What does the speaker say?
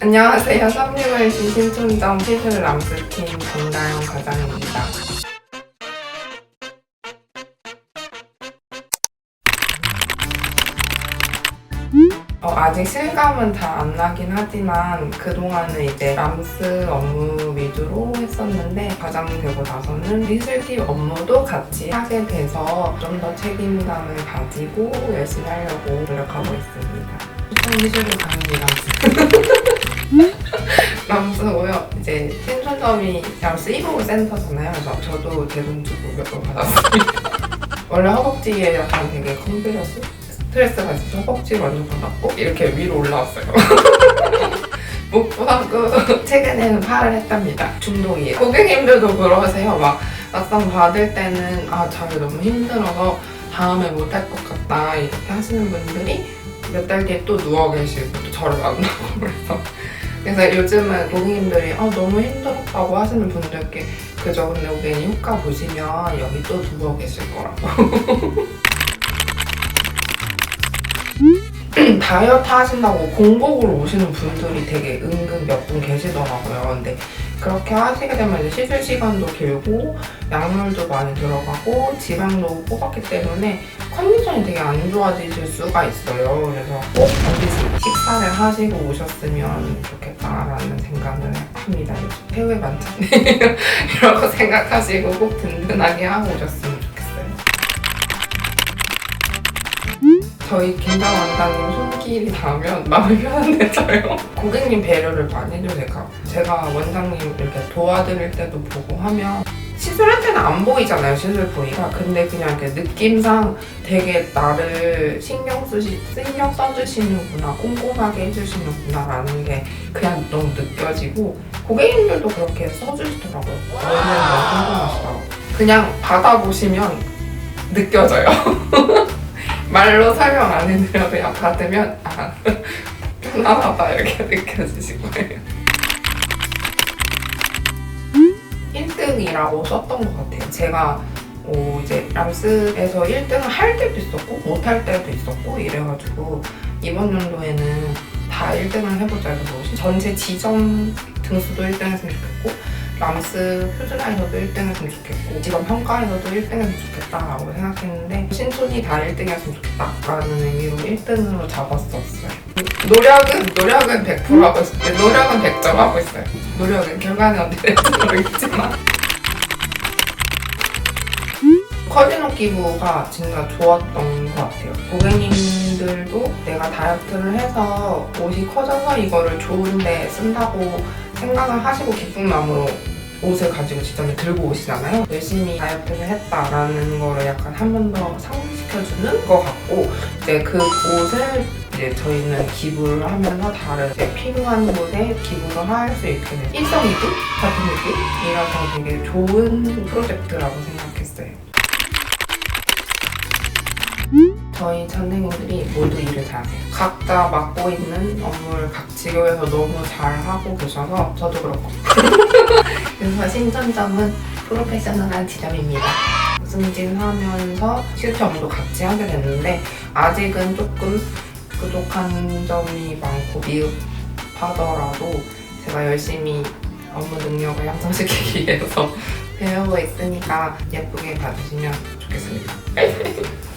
안녕하세요. 썸리멀시 신촌점 시술 람스팀 정다영 과장입니다. 어, 아직 실감은 다안 나긴 하지만 그동안은 이제 람스 업무 위주로 했었는데 과장 되고 나서는 리술팀 업무도 같이 하게 돼서 좀 더 책임감을 가지고 열심히 하려고 노력하고 있습니다. 추천 미술을 가는 람스. 람스 2부 센터잖아요. 그래서 저도 대돈 주고 몇 번 받았습니다. 원래 허벅지에 약간 되게 컴플렉스? 스트레스가 있어서 허벅지를 완전 받았고 이렇게 위로 올라왔어요. 목부하고 최근에는 팔을 했답니다. 중독이에요. 고객님들도 그러세요. 막 막상 받을 때는 아 자기 너무 힘들어서 다음에 못 할 것 같다 이렇게 하시는 분들이 몇 달 뒤에 또 누워 계시고 또 저를 만나고 그래서 그래서 요즘은 고객님들이 아 너무 힘들 었다고 하시는 분들께 그저 근데 고객님 효과 보시면 여기 또 누워 계실 거라고 다이어트 하신다고 공복으로 오시는 분들이 되게 은근 몇 분 계시더라고요. 근데 그렇게 하시게 되면 이제 시술 시간도 길고 약물도 많이 들어가고 지방도 뽑았기 때문에 컨디션이 되게 안 좋아지실 수가 있어요. 그래서 꼭 반드시 식사를 하시고 오셨으면 좋겠다라는 생각을 합니다. 요즘 태우의 반찬이라고 생각하시고 꼭 든든하게 하고 오셨으면 좋겠어요. 저희 김장 원장님 손길이 닿으면 마음이 편안해져요. 고객님 배려를 많이 해줘요, 제가. 원장님 이렇게 도와드릴 때도 보고 하면 시술할 때는 안 보이잖아요, 시술 부위가. 근데 그냥 이렇게 느낌상 되게 나를 신경 쓰시, 신경 써주시는구나, 꼼꼼하게 해주시는구나라는 게 그냥 너무 느껴지고 고객님들도 그렇게 써주시더라고요. 너무 너무 궁금하시다고. 그냥 받아보시면 느껴져요. 말로 설명 안 해드려도 그냥 받으면 아 편안하다 이렇게 느껴지실 거예요. 1등이라고 썼던 것 같아요. 제가 어, 이제 람스에서 1등을 할 때도 있었고 못 할 때도 있었고 이래가지고 이번 연도에는 다 1등을 해보자 해서 전체 지점 등수도 1등 했으면 좋겠고 람스 표준화에서도 1등 했으면 좋겠고 지점 평가에서도 1등 했으면 좋겠다라고 생각했는데 신촌이 다 1등 했으면 좋겠다라는 의미로 1등으로 잡았었어요. 노력은 노력은 100% 하고 있어요. 노력은 100점 하고 있어요. 노력은 결과는 어떻게 될지 모르겠지만 커지노 기부가 진짜 좋았던 것 같아요. 고객님들도 내가 다이어트를 해서 옷이 커져서 이거를 좋은데 쓴다고 생각을 하시고 기쁜 마음으로 옷을 가지고 지점에 들고 오시잖아요. 열심히 다이어트를 했다라는 거를 약간 한 번 더 상기시켜주는 것 같고 이제 그 옷을 이제 저희는 기부를 하면서 다른 이제 필요한 곳에 기부를 할 수 있게 된 일석이조 같은 느낌이라서 되게 좋은 프로젝트라고 생각했어요. 저희 선생님들이 모두 일을 잘하세요. 각자 맡고 있는 업무를 각 직업에서 너무 잘하고 계셔서 저도 그렇고. 그래서 신전점은 프로페셔널한 지점입니다. 승진하면서 업무도 같이 하게 됐는데 아직은 조금 부족한 점이 많고 미흡하더라도 제가 열심히 업무 능력을 향상시키기 위해서 배우고 있으니까 예쁘게 봐주시면 좋겠습니다.